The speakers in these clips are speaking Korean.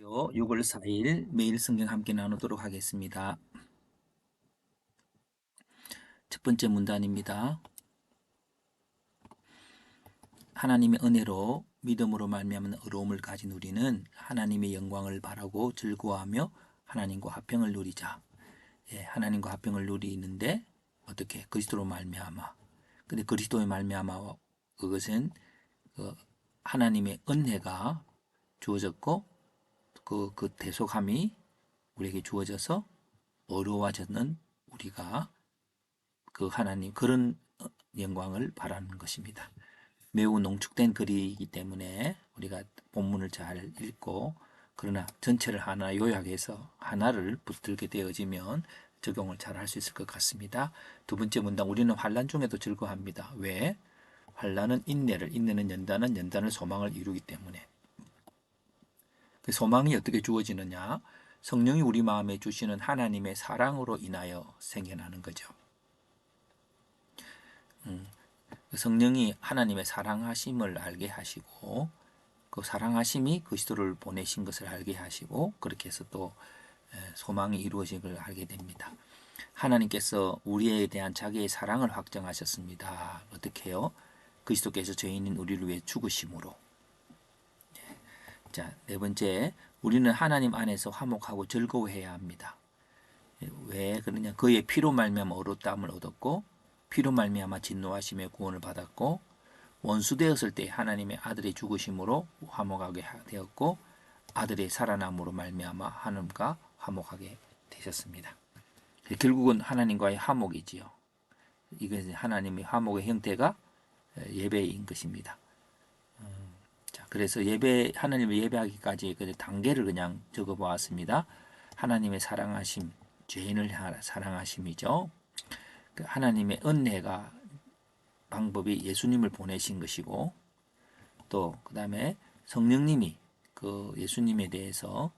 6월 4일 매일 성경 함께 나누도록 하겠습니다. 첫 번째 문단입니다. 하나님의 은혜로 믿음으로 말미암은 의로움을 가진 우리는 하나님의 영광을 바라고 즐거워하며 하나님과 화평을 누리자. 예, 하나님과 화평을 누리는데 어떻게 그리스도로 말미암아. 근데 그리스도의 말미암아 그것은 그 하나님의 은혜가 주어졌고 그, 그 대속함이 우리에게 주어져서 어려워졌는 우리가 그 하나님 그런 어, 영광을 바라는 것입니다. 매우 농축된 글이기 때문에 우리가 본문을 잘 읽고 그러나 전체를 하나 요약해서 하나를 붙들게 되어지면 적용을 잘 할 수 있을 것 같습니다. 두 번째 문단 우리는 환란 중에도 즐거워합니다. 왜? 환란은 인내를 인내는 연단은 연단을 소망을 이루기 때문에 그 소망이 어떻게 주어지느냐? 성령이 우리 마음에 주시는 하나님의 사랑으로 인하여 생겨나는 거죠. 음, 그 성령이 하나님의 사랑하심을 알게 하시고 그 사랑하심이 그리스도를 보내신 것을 알게 하시고 그렇게 해서 또 소망이 이루어진 걸 알게 됩니다. 하나님께서 우리에 대한 자기의 사랑을 확정하셨습니다. 어떻게요? 그리스도께서 죄인인 우리를 위해 죽으심으로 자, 네 번째, 우리는 하나님 안에서 화목하고 즐거워해야 합니다. 왜 그러냐? 그의 피로 말미암아 어롯담을 얻었고 피로 말미암아 진노하심의 구원을 받았고 원수 되었을 때 하나님의 아들의 죽으심으로 화목하게 되었고 아들의 살아남으로 말미암아 하나님과 화목하게 되셨습니다. 결국은 하나님과의 화목이지요. 이것은 하나님의 화목의 형태가 예배인 것입니다. 그래서 예배 하나님을 예배하기까지 그 단계를 그냥 적어 보았습니다. 하나님의 사랑하심, 죄인을 사랑하심이죠. 그 하나님의 은혜가 방법이 예수님을 보내신 것이고 또 그다음에 성령님이 그 예수님에 대해서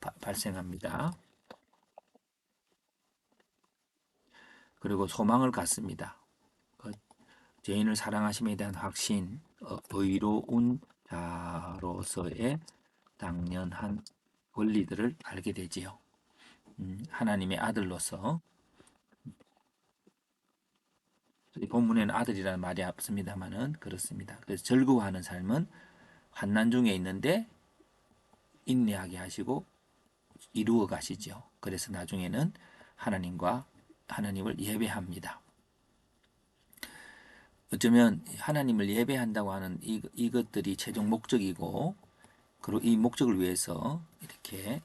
바, 발생합니다. 그리고 소망을 갖습니다. 그 죄인을 사랑하심에 대한 확신, 어, 의로운 자로서의 당연한 권리들을 알게 되지요. 음, 하나님의 아들로서 본문에는 아들이라는 말이 없습니다만은 그렇습니다. 그래서 즐거워하는 삶은 환난 중에 있는데 인내하게 하시고 이루어 가시죠. 그래서 나중에는 하나님과 하나님을 예배합니다. 어쩌면 하나님을 예배한다고 하는 이, 이것들이 최종 목적이고 그리고 이 목적을 위해서 이렇게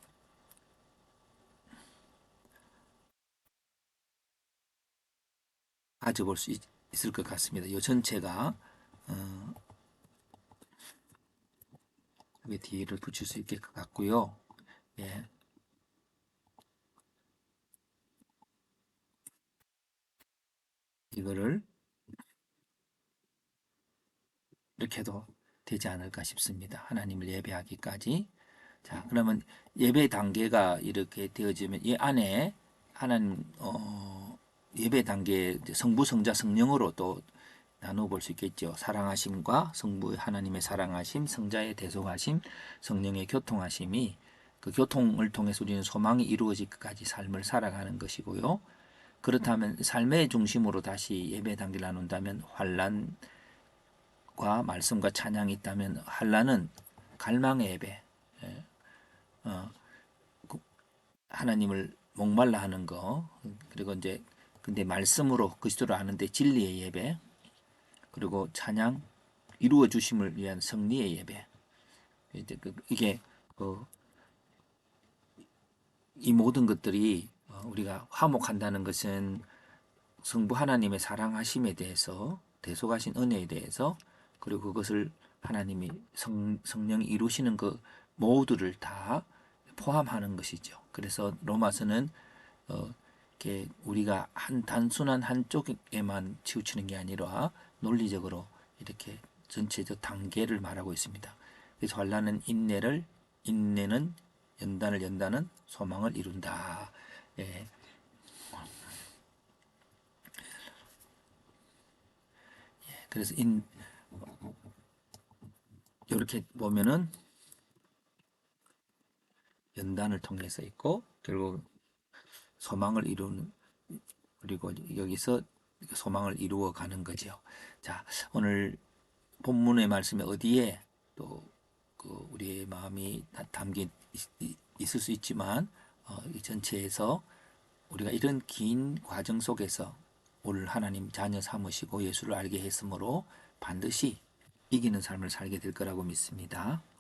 가져볼 수 있, 을것 같습니다. 이 전체가 어, 여기 뒤를 붙일 수 있을 것 같고요. 예. 이거를 이렇게 해도 되지 않을까 싶습니다. 하나님을 예배하기까지. 자, 그러면 예배 단계가 이렇게 되어지면 이 안에 하나님 어, 예배 단계 성부, 성자, 성령으로 또 나누어 볼수 있겠죠. 사랑하심과 성부의 하나님의 사랑하심, 성자의 대속하심, 성령의 교통하심이 그 교통을 통해서 우리는 소망이 이루어지기까지 삶을 살아가는 것이고요. 그렇다면 삶의 중심으로 다시 예배 단계를 나눈다면 환란 과 말씀과 찬양이 있다면 한라는 갈망의 예배, 예. 어, 하나님을 목말라 하는 거, 그리고 이제 근데 말씀으로 그리스도를 아는데 진리의 예배, 그리고 찬양 이루어 주심을 위한 승리의 예배. 이제 그, 이게 그, 이 모든 것들이 어, 우리가 화목한다는 것은 성부 하나님의 사랑하심에 대해서 대속하신 은혜에 대해서 그리고 그것을 하나님이 성, 성령이 이루시는 그 모두를 다 포함하는 것이죠. 그래서 로마서는 어, 이렇게 우리가 한 단순한 한쪽에만 치우치는 게 아니라 논리적으로 이렇게 전체적 단계를 말하고 있습니다. 그래서 환란은 인내를 인내는 연단을 연다는 소망을 이룬다. 예. 예 그래서 인 이렇게 보면은 연단을 통해서 있고 결국 소망을 이루는 그리고 여기서 소망을 이루어 가는 거죠. 자, 오늘 본문의 말씀에 어디에 또 그 우리의 마음이 다 담긴 있을 수 있지만 어, 이 전체에서 우리가 이런 긴 과정 속에서 오늘 하나님 자녀 삼으시고 예수를 알게 했으므로 반드시 이기는 삶을 살게 될 거라고 믿습니다.